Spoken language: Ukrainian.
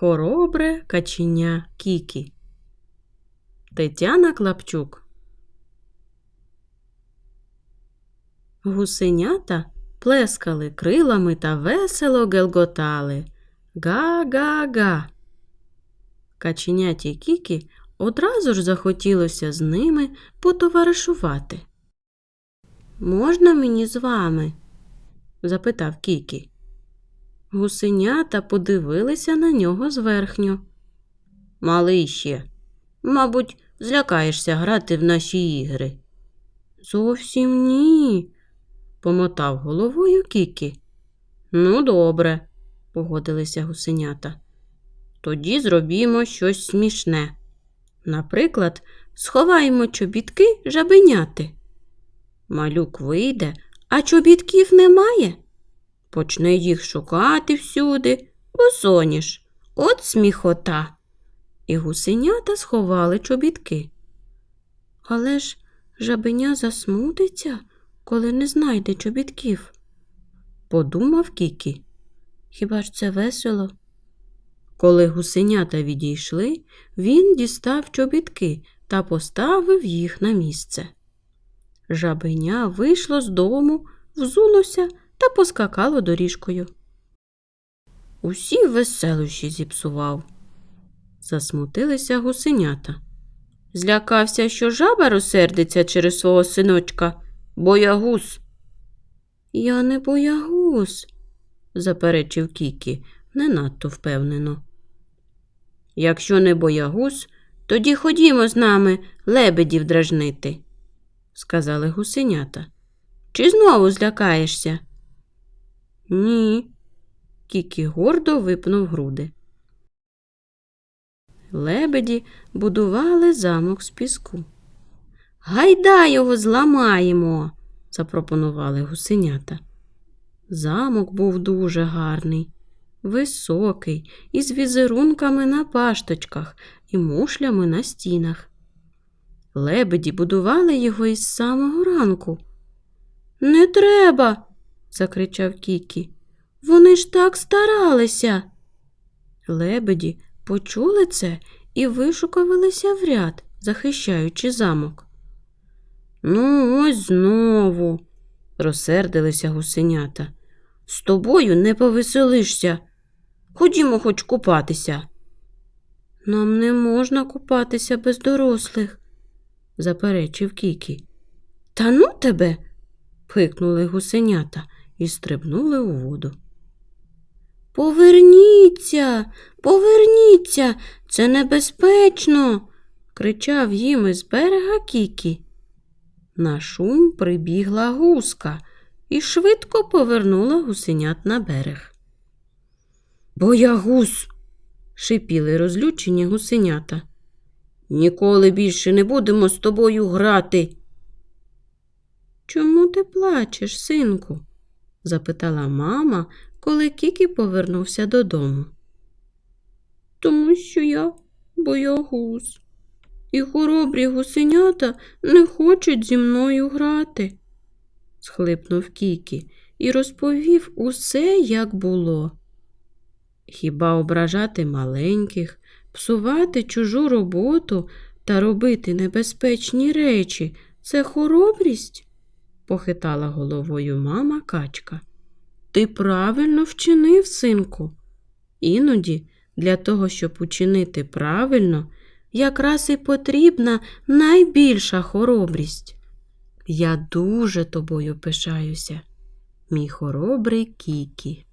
Хоробре каченя Кікі. Тетяна Клапчук. Гусенята плескали крилами та весело гелготали. Га-га-га. Каченяті Кікі одразу ж захотілося з ними потоваришувати. Можна мені з вами? запитав Кікі. Гусенята подивилися на нього зверхньо. Малий ще, мабуть, злякаєшся грати в наші ігри. Зовсім ні, помотав головою Кікі. Ну, добре, погодилися гусенята. Тоді зробімо щось смішне. Наприклад, сховаємо чобітки жабеняти. Малюк вийде, а чобітків немає. Почне їх шукати всюди, босоніж. От сміхота. І гусенята сховали чобітки. Але ж жабеня засмутиться, коли не знайде чобітків. Подумав Кікі. Хіба ж це весело? Коли гусенята відійшли, він дістав чобітки та поставив їх на місце. Жабеня вийшло з дому, взулося та поскакало доріжкою. Усі веселощі зіпсував. Засмутилися гусенята. Злякався, що жаба розсердиться через свого синочка, боягуз. Я не боягуз, заперечив Кікі, не надто впевнено. Якщо не боягуз, тоді ходімо з нами лебедів дражнити, сказали гусенята. Чи знову злякаєшся? Ні. Кікі гордо випнув груди. Лебеді будували замок з піску. Гайда його зламаємо, запропонували гусенята. Замок був дуже гарний, високий, із візерунками на пашточках і мушлями на стінах. Лебеді будували його із самого ранку. Не треба, закричав Кікі. Вони ж так старалися. Лебеді почули це і вишукувалися в ряд, захищаючи замок. Ну, ось знову, розсердилися гусенята. З тобою не повеселишся. Ходімо хоч купатися. Нам не можна купатися без дорослих, заперечив Кікі. Та ну тебе. пикнули гусенята і стрибнули у воду. Поверніться, поверніться, це небезпечно, кричав їм із берега Кікі. На шум прибігла гуска і швидко повернула гусенят на берег. Боягуз, шипіли розлючені гусенята. Ніколи більше не будемо з тобою грати. Чому ти плачеш, синку? Запитала мама, коли Кікі повернувся додому. Тому що я боягуз, і хоробрі гусенята не хочуть зі мною грати, схлипнув Кікі і розповів усе, як було. Хіба ображати маленьких, псувати чужу роботу та робити небезпечні речі це хоробрість? Похитала головою мама качка. Ти правильно вчинив, синку. Іноді для того, щоб учинити правильно, якраз і потрібна найбільша хоробрість. Я дуже тобою пишаюся, мій хоробрий Кікі.